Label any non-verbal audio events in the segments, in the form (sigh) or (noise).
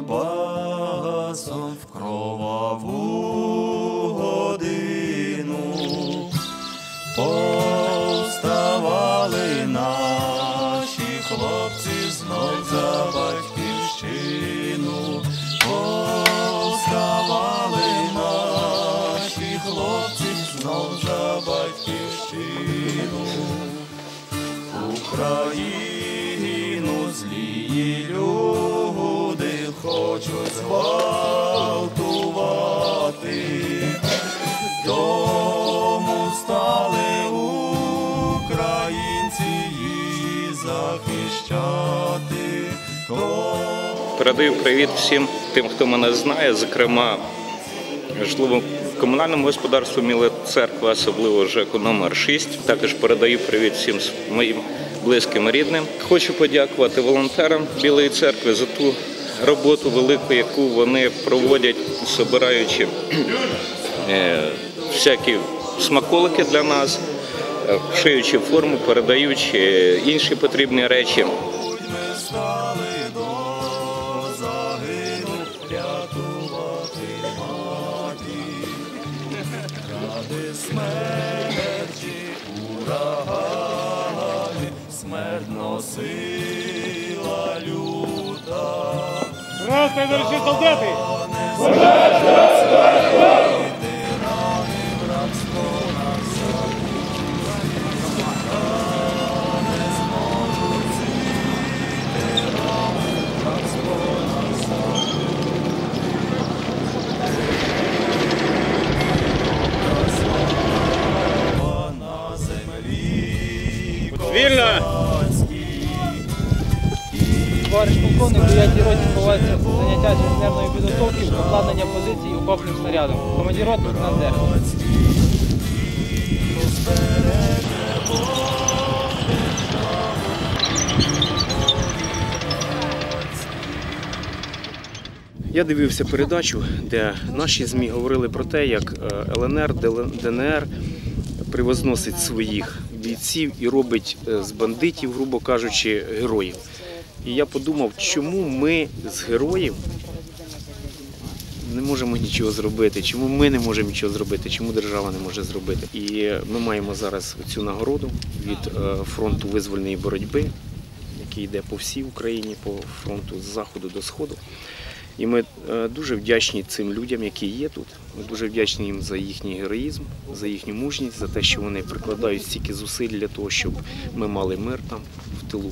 Донбасом в кроваву годину повставали наші хлопці знов за батьківщину, повставали наші хлопці знов за батьківщину. Україну злії люди хочуть зґвалтувати, тому стали українці її захищати. Передаю привіт всім тим, хто мене знає, зокрема житловому комунальному господарству Міла церква, особливо ЖЕКу номер 6. Також передаю привіт всім моїм близьким рідним. Хочу подякувати волонтерам Білої церкви за ту роботу велику, яку вони проводять, збираючи е, всякі смаколики для нас, е, шиючи форму, передаючи інші потрібні речі. Здравствуй, дорогие солдаты! Відбувається заняття з інженерної підготовки, обладнання позицій окопним снарядом. Командир роти на де. Я дивився передачу, де наші ЗМІ говорили про те, як е, ЛНР, ДНР привозносить своїх бійців і робить е, з бандитів, грубо кажучи, героїв. І я подумав, чому ми з героїв не можемо нічого зробити, чому ми не можемо нічого зробити, чому держава не може зробити. І ми маємо зараз цю нагороду від е, фронту визвольної боротьби, який йде по всій Україні, по фронту з заходу до сходу. І ми е, дуже вдячні цим людям, які є тут. Ми дуже вдячні їм за їхній героїзм, за їхню мужність, за те, що вони прикладають стільки зусиль для того, щоб ми мали мир там в тилу.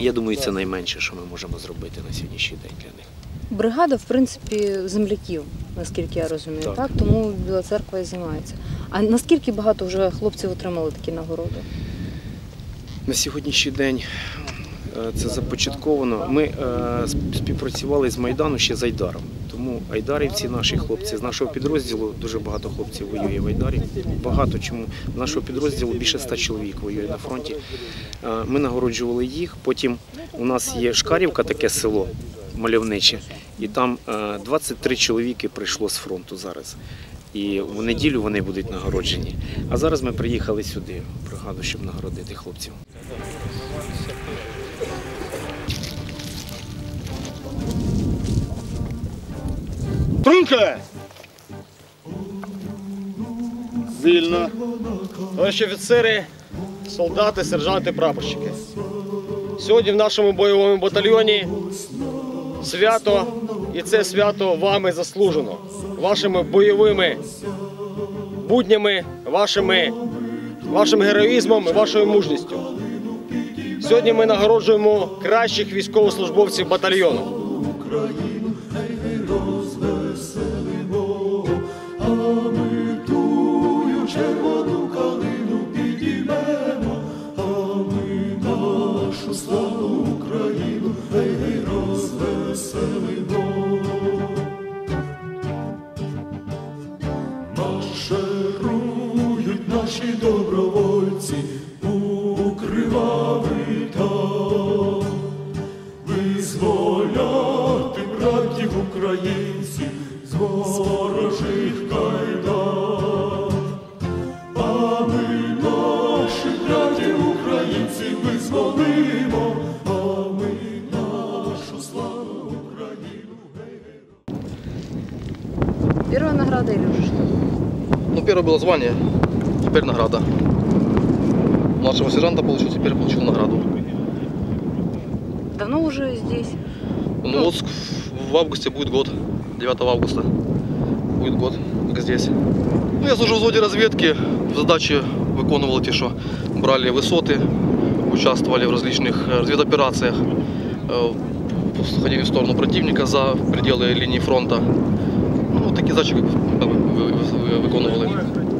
Я думаю, це найменше, що ми можемо зробити на сьогоднішній день для них. Бригада, в принципі, земляків, наскільки я розумію, Так. так. Тому Біла церква і займається. А наскільки багато вже хлопців отримали такі нагороди? На сьогоднішній день це започатковано. Ми е, співпрацювали з Майдану ще з Айдаром. Тому айдарівці, наші хлопці з нашого підрозділу, дуже багато хлопців воює в Айдарі. Багато чому з нашого підрозділу більше ста чоловік воює на фронті. Е, Ми нагороджували їх. Потім у нас є Шкарівка, таке село мальовниче, і там е, 23 чоловіки прийшло з фронту зараз. І в неділю вони будуть нагороджені. А зараз ми приїхали сюди, бригаду, щоб нагородити хлопців. Струнка! Вільно. Товариші офіцери, солдати, сержанти, прапорщики. Сьогодні в нашому бойовому батальйоні свято, і це свято вами заслужено. Вашими бойовими буднями, вашими, вашим героїзмом і вашою мужністю. Сьогодні ми нагороджуємо кращих військовослужбовців батальйону. 沉默 первое было звание, теперь награда. Младшего сержанта получил, теперь получил награду. Давно уже здесь? Ну вот в августе будет год, 9 августа будет год, как здесь. Ну, я служу в взводе разведки, задачи виконували ті, що брали висоти, участвовали в различных э, разведоперациях, э, сходили в сторону противника за пределы линии фронта. Такі ви- ви- виконували.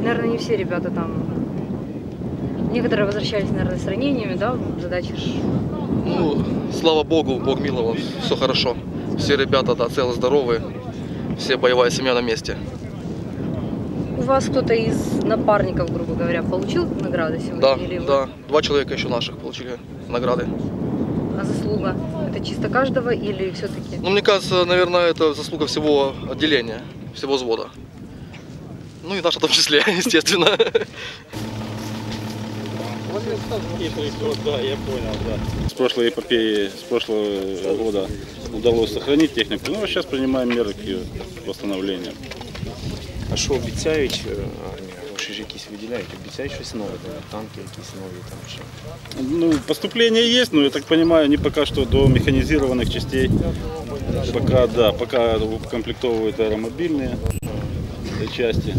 Наверное, не все ребята там. Некоторые возвращались, наверное, с ранениями, да? Задачи ж Ну, слава Богу, Бог миловал, все хорошо. Все ребята, да, целы, здоровые, все боевая семья на месте. У вас кто-то из напарников, грубо говоря, получил награды сегодня? Да, Или вы- да, два человека еще наших получили награды. А заслуга? Это чисто каждого или все-таки? Ну, мне кажется, наверное, это заслуга всего отделения, всего взвода. Ну и наша в том числе, (laughs) естественно. С прошлой эпопеи, с прошлого года удалось сохранить технику. Ну, а сейчас принимаем меры к ее восстановлению. А що обіцяють? армія? Гроші ж якісь виділяють, обіцяють щось нове, там, танки якісь нові там ще. Ну, поступление есть, но я так понимаю, они пока что до механизированных частей. Пока, да, пока укомплектовывают аэромобильные части,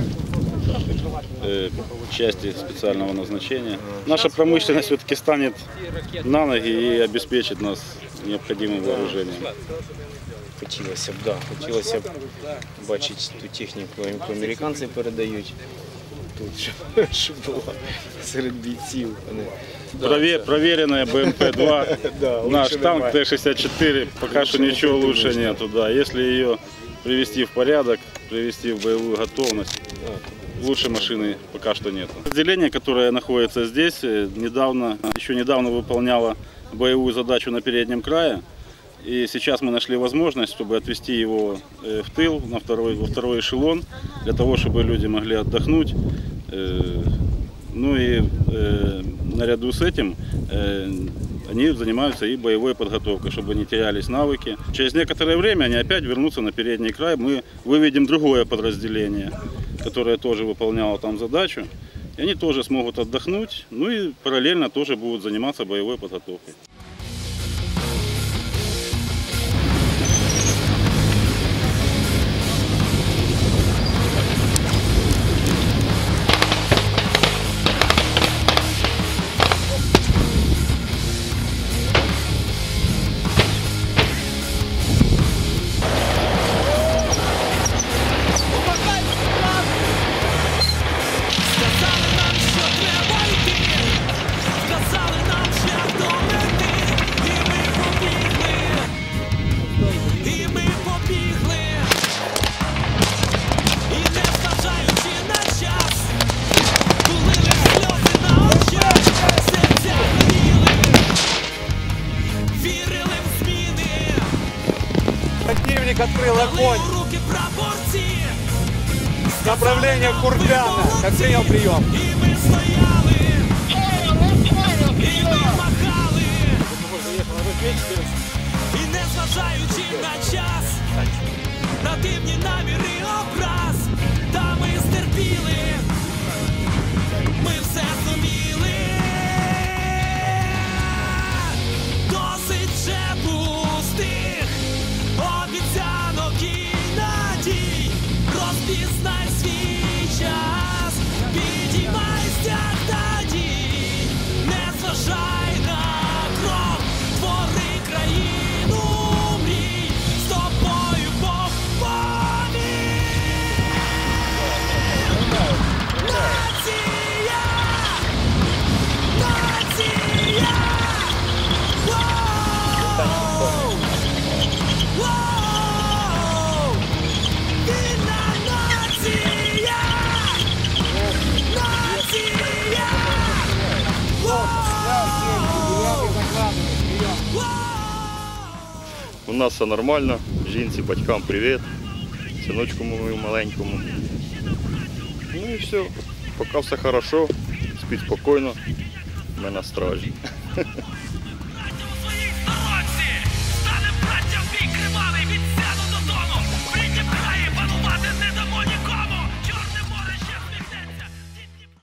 э, части специального назначения. Наша промышленность все-таки станет на ноги и обеспечит нас необходимым вооружением. Хотілося б, да, хотілося б бачити ту техніку, яку американці передають. Тут щоб, (laughs) щоб була серед бійців. а не- Прове- проверенная БМП-2, (laughs) Да, наш лучше танк немає. Т-64, пока что ничего лучше нету. Да. Если ее привести в порядок, привести в боевую готовность, лучше машины пока что нет. Отделение, которое находится здесь, э, недавно, еще недавно выполняло боевую задачу на переднем крае. И сейчас мы нашли возможность, чтобы отвести его э, в тыл, на второй, во второй эшелон, для того, чтобы люди могли отдохнуть. Э, Ну и э, наряду с этим э, они занимаются и боевой подготовкой, чтобы не терялись навыки. Через некоторое время они опять вернутся на передний край. Мы выведем другое подразделение, которое тоже выполняло там задачу. И они тоже смогут отдохнуть, ну и параллельно тоже будут заниматься боевой подготовкой. открыл дали огонь. у руки прапорці, Направление Курбяна. Как принял прием. і ми стояли, і ми махали, і не зважаючи на час, на дивні наміри образ, та Нас все нормально. Жінці, батькам привіт. Синочку моєму маленькому. Ну і все. Поки все добре, спіть спокійно. Ми на стражі. (laughs)